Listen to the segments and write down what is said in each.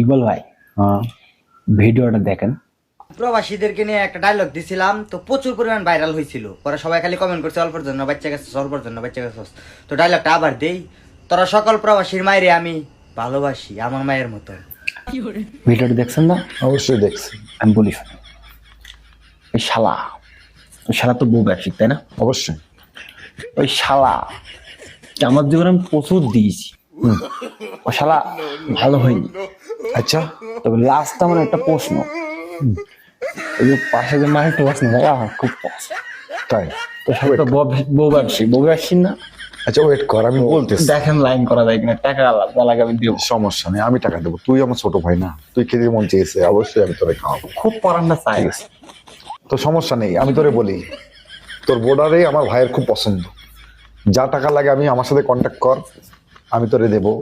ইকবাল ভাই হ্যাঁ। ভিডিওটা দেখেন। প্রবাসীদেরকে নিয়ে একটা ডায়লগ দিছিলাম তো প্রচুর পরিমাণ ভাইরাল হয়েছিল। পরে সবাই খালি কমেন্ট করছে অল্পের জন্য বাচ্চা গেছে অল্পের জন্য বাচ্চা গেছে। তো ডায়লগটা আবার দেই। তোরা সকল প্রবাসীর মায়েরে আমি ভালোবাসি আমার মায়ের মতো। ভিডিওটা দেখছেন না? অবশ্যই দেখছি। আমি বলি ওই শালা ওই শালা তো বউ ব্যবসায়িক তাই না? অবশ্যই। ওই শালা আমার জীবনে আমি প্রচুর দিয়েছি। ও শালা ভালো হয়নি। আচ্ছা তবে লাস্ট আমার একটা প্রশ্ন। যে পাশে যে মায়ের প্রশ্ন ভাই আমার খুব তাই? তো শালা তো বউ ব্যবসায়ী বউ ব্যবসায়ী না? আচ্ছা ওয়েট কর আমি বলতেছি। দেখেন লাইন করা যায় কিনা টাকা লাগে আমি দেবো সমস্যা নেই আমি টাকা দেবো। তুই আমার ছোট ভাই না তুই খেতে মন চেয়েছে অবশ্যই আমি তোরে খাওয়াবো। খুব পরান্না চাই তো সমস্যা নেই আমি তোরে বলি তোর বোর্ডারে আমার ভাইয়ের খুব পছন্দ। যা টাকা লাগে আমি আমার সাথে কন্ট্যাক্ট কর আমি তোরে দেবো।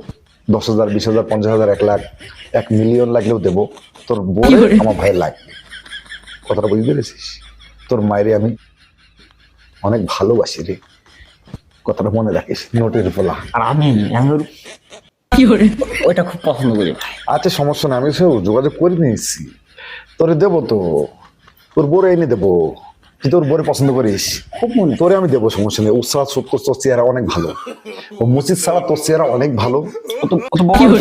দশ হাজার বিশ হাজার পঞ্চাশ হাজার এক লাখ এক মিলিয়ন লাগলেও দেবো। তোর বোর্ডে আমার ভাইয়ের লাগবে কথাটা বুঝতে পেরেছিস? তোর মায়েরে আমি অনেক ভালোবাসি রে। কথাটা মনে রাখিস নোটের ফোলা। আর আমি আমি ওইটা খুব পছন্দ করি ভাই। আচ্ছা সমস্যা নেই আমি সব যোগাযোগ করে নিয়েছি। তোরে দেবো তো। তোর বোরে এনে দেবো। তুই তোর বোরে পছন্দ করিস। খুব মনে তোরে আমি দেবো সমস্যা নেই। উৎসাহ সত্তর তোর চেহারা অনেক ভালো। ও মুচিদ সারা তোর চেহারা অনেক ভালো।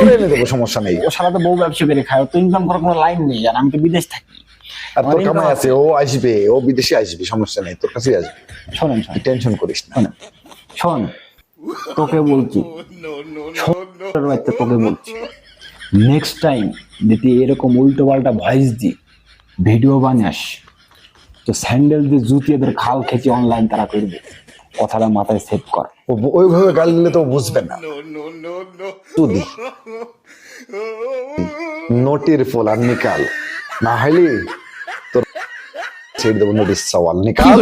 এনে দেবো সমস্যা নেই। ও সারা তো বউ ব্যবসা করে খায়। তো ইনকাম করার কোনো লাইন নেই আর আমি তো বিদেশ থাকি। আর তোর কামাই আছে ও আসবে ও বিদেশে আসবে সমস্যা নেই। তোর কাছেই আসবে। শোনেন শোনেন। টেনশন করিস না। শোন তোকে বলছি। তোকে বলছি। নেক্সট টাইম যদি এরকম উল্টো পাল্টা ভয়েস দি ভিডিও বানাস। তো স্যান্ডেল দিয়ে জুতি এদের খাল খেতে অনলাইন তারা করবে কথাটা মাথায় সেভ কর। ওইভাবে গাল দিলে তো বুঝবে না। নোটির ফুল আর নিকাল। না হইলে তোর ছেড়ে দেবো নোটিস সওয়াল নিকাল।